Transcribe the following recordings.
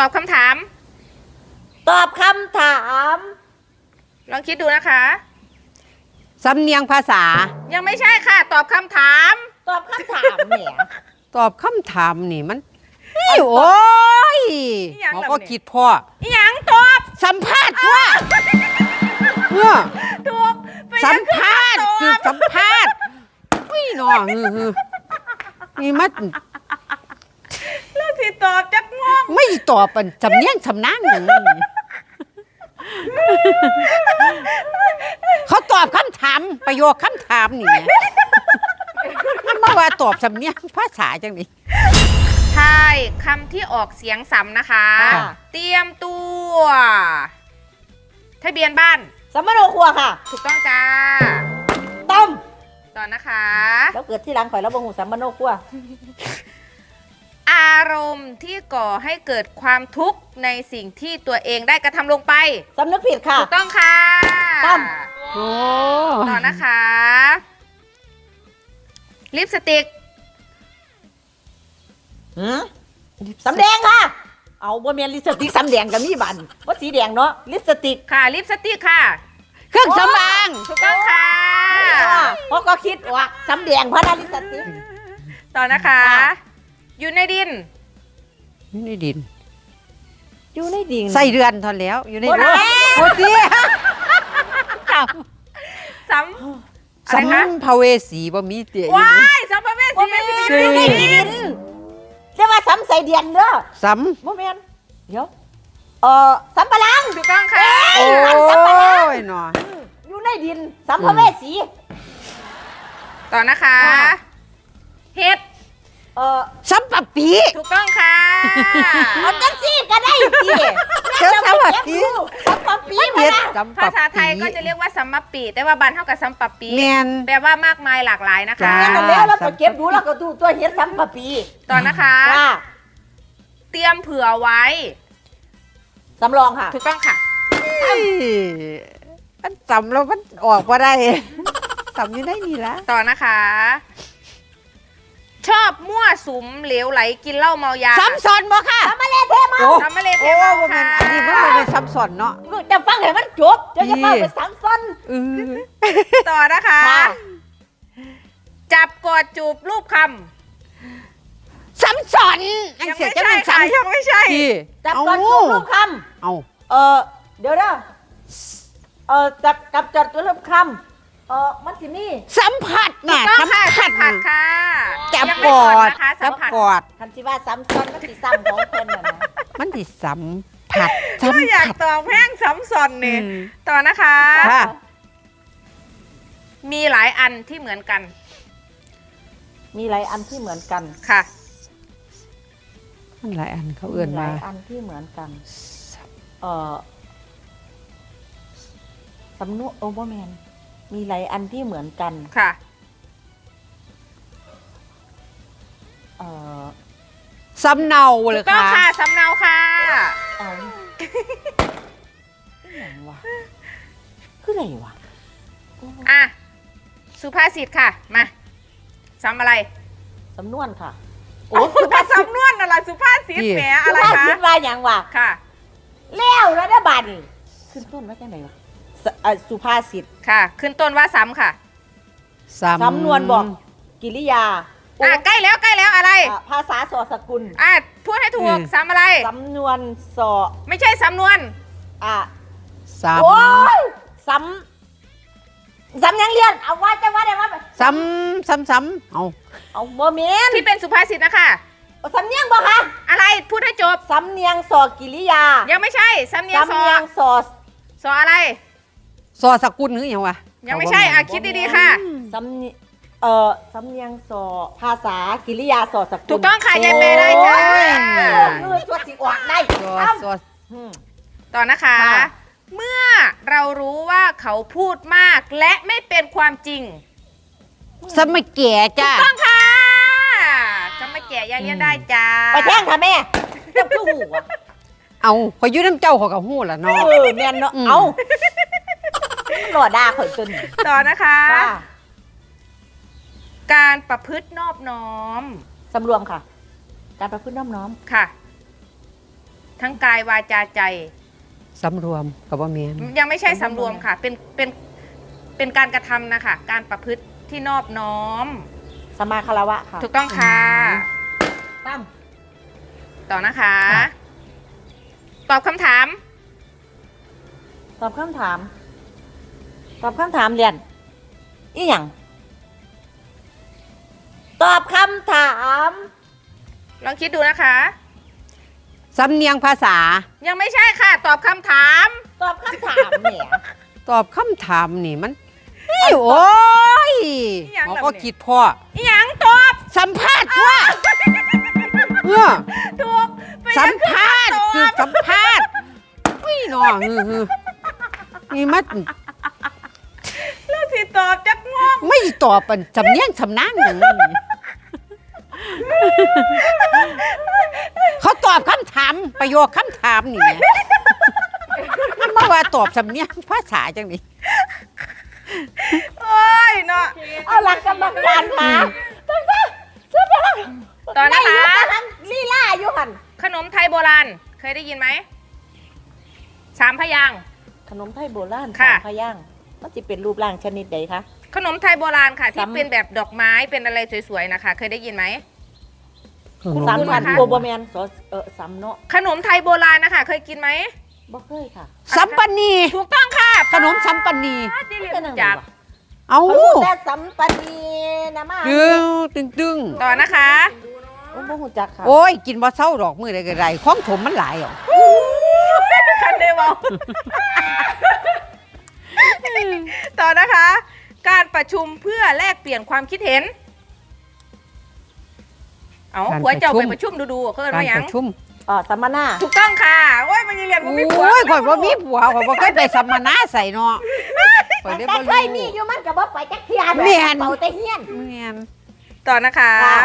ตอบคำถาม ตอบคำถาม ลองคิดดูนะคะ สำเนียงภาษา ยังไม่ใช่ค่ะ ตอบคำถาม ตอบคำถามเนี่ยตอบคำถามนี่มันนี่โอ้ยอีหยังหมอล่ะก็เนี่ย คิดพ่ออีหยังตอบสัมภาษณ์ว่าเออถูกไปสัยัมงคือภาษณ์ตอบคือสัมภาษณ์นี่น้องฮือฮือนี่มันแล้วสิตอบจักง่วง ไม่ตอบเป็นสำเนียงสำนักอย่างนี้เขาตอบคำถามประโยคคำถามนี่ไงมันมาว่าตอบสำเนียงภาษาจังนี้ทายคำที่ออกเสียงซ้ำนะคะ ค่ะ เตรียมตัวทะเบียนบ้านสัมมโนครัวค่ะ ถูกต้องจ้า ต้ม ต่อนะคะ แล้วเกิดที่หลังข่อยแล้วบ่หูสัมมโนครัวอารมณ์ที่ก่อให้เกิดความทุกข์ในสิ่งที่ตัวเองได้กระทำลงไป สำนึกผิดค่ะ ถูกต้องค่ะตั้ม โอ้ต่อนะคะ ลิปสติก หืมสำแดงค่ะ เอาบ่แม่นลิปสติกสำแดงกับมีบันว่าสีแดงเนาะลิปสติก ค่ะ ลิปสติกค่ะ เครื่องสำอางถูกต้องค่ะ เพราะก็คิดว่าสำแดงเพราะนั้นลิปสติก ต่อนะคะ ค่ะ อยู่ในดิน อยู่ในดิน อยู่ในดิ่งใส่เดือนทอนแล้ว อยู่ในโอ้เดือนแม่โอ้เตี้ยสัมอะไรสัมคะภเวสีบ่มีเตี้ยอยู่ว้ายสัมภเวสีบ่ไม่แม่นใช่อยู่ในดินเรียกว่าสำใส่เดียนเด้อสัมบ่แม่นเดี๋ยวเอ่อสัมปะหลังถูกต้องค่ะโอ้สัมปะหลังยหนออยู่ในดินสัมภเวสี ต่อนะคะค่ะเห็ด เอ่อสัมปะปีถูกต้องค่ะเอาจังซี่ก็ได้ดีเจ้าสัมปะปีสัมปะปีมาเฮ็ดนะสัมปะภาษาไทยก็จะเรียกว่าสัมมปีแต่ว่าบ้านเท่ากับสัมปปีแมนแปลว่ามากมายหลากหลายนะคะจ้าแม่กันแล้วเราไปเก็บดูแล้วก็ดูตัวเห็ดสัมปะปีต่อนะคะว่าเตรียมเผื่อไว้สำรองค่ะ ถูกต้องค่ะเอ้ยมันสัมแล้วมันออกมาได้สัมอยู่ได้นี่ละต่อนะคะ ชอบมั่วสุมเหลวไหลกินเหล้าเมายาสัมสอนบ่ค่ะสัมมาเลเทมาโอ้สัมมาเลเทโอ้เมาบ่แม่ค่ะนอันนี้มันบ่เป็นสัมสอนเนาะ จะฟังให้มันจบจะจะฟังไปสังซ้อนเออต่อนะคะ ค่ะ จับกอดจูบรูปคสัมสอนำอันยังเสียไม่จะใช่เป็นสัค่ะมยังไม่ใช่ ที่จับเอาก่อนจุดรูปคเอาำเออเดี๋ยวนะเออจับกับจัดจุดรูปคำ เออมันสิมีสัมผัสถูน่ะกต้องค่ะสัสัมมผัผัสสค่ะจับยังกไม่อก่นดนะคะสัจัมบผัสกอดคันสิว่าซ้ำซ้อนมันสิซ้ำของเพิ่นน่ะนะมันสิสัมผัสสัมก็อยากผัสตอบแห้งซ้ำซ้อนเนี่ยอืม ต่อนะคะ ค่ะ มีหลายอันที่เหมือนกันมีหลายอันที่เหมือนกันค่ะ มันหลายอันเขาเอื่นหลามายอันที่เหมือนกัน เออสำนวนโอเวอร์แมน มีหลายอันที่เหมือนกันค่ะ เออสำเนาถูเลกยต้องค่ะค่ะสำเนาค่ะ เอาอหย่างวะคืออะไรวะอะ สุภาษิตค่ะ มาซ้ำอะไรสำนวนค่ะโอ้สุภาษิตสำนวนอะไรสุภาษิตที่แหมสุอะไรภาคะ ษิตว่าอย่างวะค่ะ แล้วแล้วได้บัตรขึ้นต้นว่าจังไหนวะ สเอ่อสุภาษิตค่ะ ขึ้นต้นว่าซ้ำค่ะสำสำนวนบอกกิริยาอะใกล้แล้วใกล้แล้วอะไรอะภาษาสอสกุลอะพูดให้ถูกซ้ำอะไร สำนวนสอไม่ใช่สำนวน อะสำโอ้ยซ้ำซ้ำยังเรียนเอาว่าจะว่าได้ว่าไปซ้ำซ้ำซ้ำเอาเอาโมเมนต์ที่เป็นสุภาษิตนะคะสำเนียงบ่คะอะไรพูดให้จบ สำเนียงสอกิริยายังไม่ใช่สำเนียงสำซอเนียงสอซออะไร สอสกุลหรือหยังวะยังไม่ใช่อะคิดดีๆค่ะ สำเนียเอ่อสำเนียงสอภาษากิริยาสอสกุลถูกต้องค่ะยายเปย์ได้จ้าโอ้ยเออตัวสิออกได้สอครับสออืม ต่อนะคะ ค่ะ เมื่อเรารู้ว่าเขาพูดมากและไม่เป็นความจริง สมัยแก่จ้า ต้องค่ะจะไม่แก่ยังเรียนได้จ้าไปแท่งค่ะแม่เจ้าคือหูอะเอาขอยอยืน้ำเจ้าเขอกับหู้ละเนาะเออแม่นเนาะ อืม เอา หล่อด่าข่อยจน ต่อนะคะ ค่ะการประพฤตินอบน้อมสำรวมค่ะ การประพฤติน้อมน้อม ค่ะ ทั้งกายวาจาใจ สำรวมกับว่าแม่นยังไม่ใช่สำรวมค่ะ เป็นเป็นเป็นการกระทำนะคะ การประพฤติที่นอบน้อม สมาคารวะค่ะถูกต้องค่ะ ตั้ม ต่อนะคะ ค่ะ ตอบคำถาม ตอบคำถาม ตอบคำถามเรียนอีหยังตอบคำถาม ลองคิดดูนะคะ สำเนียงภาษา ยังไม่ใช่ค่ะ ตอบคำถาม ตอบคำถามเนี่ยตอบคำถามนี่มันนี่โอ้ยอีหยังเขาล่ะก็เนี่ย คิดพ่อ อีหยังตอบสัมภาษณ์ตัวเออถูกไปสัยัมงคือภาษณ์ตอบคือสัมภาษณ์อุ้ยน้องเออเออนี่มัน เรื่องที่ตอบจัก ง่วงไม่ตอบเป็นสำเนียงสำนักอย่างนี้เขาตอบคำถามประโยคคำถามนี่ไงมันมาว่าตอบสำเนียงภาษาจังนี้โอ้ยเนาะเอาหลักกรรมการมาต่อนะคะได้อยู่กำลังลีลาอยู่หันขนมไทยโบราณ เคยได้ยินไหมสามพยางค์ ขนมไทยโบราณค่ะ สามพย่างค์มันจะเป็นรูปร่างชนิดใดคะ ขนมไทยโบราณค่ะ ที่ซ้ำเป็นแบบดอกไม้เป็นอะไรสวยๆนะคะ เคยได้ยินไหมสามคุณพันนะคะโบโบแมนสอเออสามเนาะขนมไทยโบราณนะคะ เคยกินไหมบ่เคยค่ะสัมปันนีถูกต้องค่ะขนมสัมปันนีป้าที่เรียเป็นนจังจากไดวะเอาเขารู้แต่สัมปนีนะมาดึงตึงตึงต่อนะคะโอ้บ่ฮู้จักค่ะโอ้ยกินบ่เศร้าดอกมือใดก็ได้ของถมมันหลายอะคันเดวอลต่อนะคะ การประชุมเพื่อแลกเปลี่ยนความคิดเห็น เอาหัวเจ้าไปประชุมดูๆเขาเอิ้นการว่าหยัปง ระชุมอ๋อสัมมนาถูกต้องค่ะ โอ้ยมันยังเรียนว่าไม่ผัวโอ้ยข่อยบ่มีผัวข่อยบ่เคยไปสัมมนาใส่เนาะข่อยได้แต่บ่เครู้ยมีอยู่มันก็บ่ไปจักเที่ยแม่น เป่าแต่เฮียน แม่นต่อนะคะ ค่ะ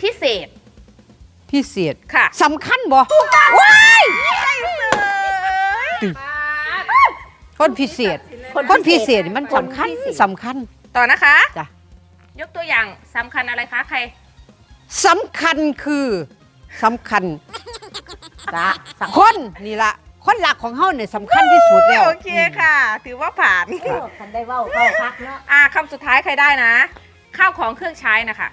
พิเศษพิเศษค่ะสำคัญบ่ตึกคนพิเศษ คนพิเศษนี่มันสำคัญสำคัญ ต่อนะคะจ้ะ ยกตัวอย่างสำคัญอะไรคะใคร สำคัญคือสำคัญ จ้ะสังคนนี่ละคนหลักของเฮาเนี่ยสำคัญที่สุดแล้วโอเคค่ะ ถือว่าผ่านคมคันได้เว้าเข้าคักเนาะอ่าคำสุดท้ายใครได้นะ ข้าวของเครื่องใช้นะคะ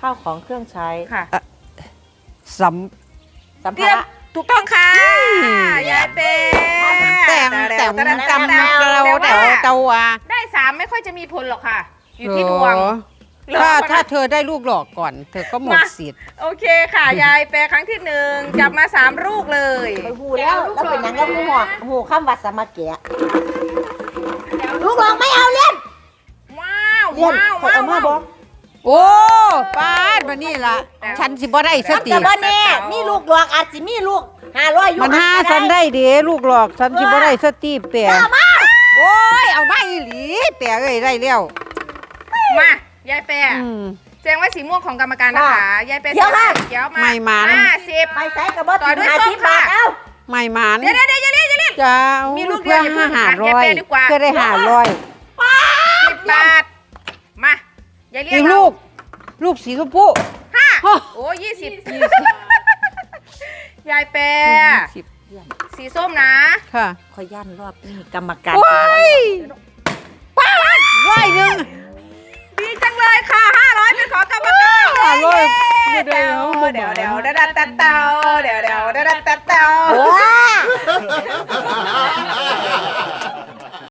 ข้าวของเครื่องใช้ค่ะสสัมเตรีภายมระ ถูกต้องค่ะอืม ยายเป้ำแต่งแต่งจำเราแต่เตาว่าได้สามไม่ค่อยจะมีผลหรอกค่ะ อยู่ที่ดวงถ้าเหรอถ้าเธอได้ลูกหลอกก่อน เธอก็หมดมาสิทธิ์โอเคค่ะ ยายแปลครั้งที่หนึ่งจับมาสามลูกเลยไปฮู้แล้วแล้วเป็นหยังก็ฮู้หัวฮู้คำว่าสมาแกะลูกหลอกไม่เอาเล่นว้าวเรียนว้าวข่อยว้าวเอามาบ่ โอ้ป้าดมานี่ละฉันสิบ่ได้สมันติ ก็บ่แน่มีลูกหลอกอาจสิมีลูก500อยู่มันหาก็ฉันได้เด้ลูกหลอกฉันสิบ่ได้สติเปียโอ้ยเอามาอีหลีเปียเอ้ยได้แล้วมา ยายแปลอืมแสดงว่าสีม่วงของกรรมการนะคะ ยายแปลเดี๋ยวค่ะ เดี๋ยวมาไม่มานะ ห้าสิบ ไปใส่กับบ่ต่อถึงด้วยห้าส้สิมบบาทค่ะเอ้าไม่หมานเดี๋ยวเดี๋ยวเดี๋ยวอย่าเล่นอย่าเล่นจ้ามีมีลูกเดียวอย่าเพิ่งห้าอะร้อยแกะดีกว่าก็ได้ห้าร้อยสิบบาทม อย่าเรียกลูก ลูกสีชมพู ห้าโอ้ยี่สิบยายเปรสิสีส้มนะ ค่ะขอย่านรอบนี่กรรมการว้ายป้าว้ายหนึ่ง ดีจังเลยค่ะห้าร้อยเป็นของกรรมการว้าว500เดี๋ยวเดี๋ยวเดี๋ยวเดี๋ยวเดี๋ยวเดี๋ยวเดี๋ยวเดี๋ยวเดี๋ยวเดี๋ยวเดี๋ยว โอ้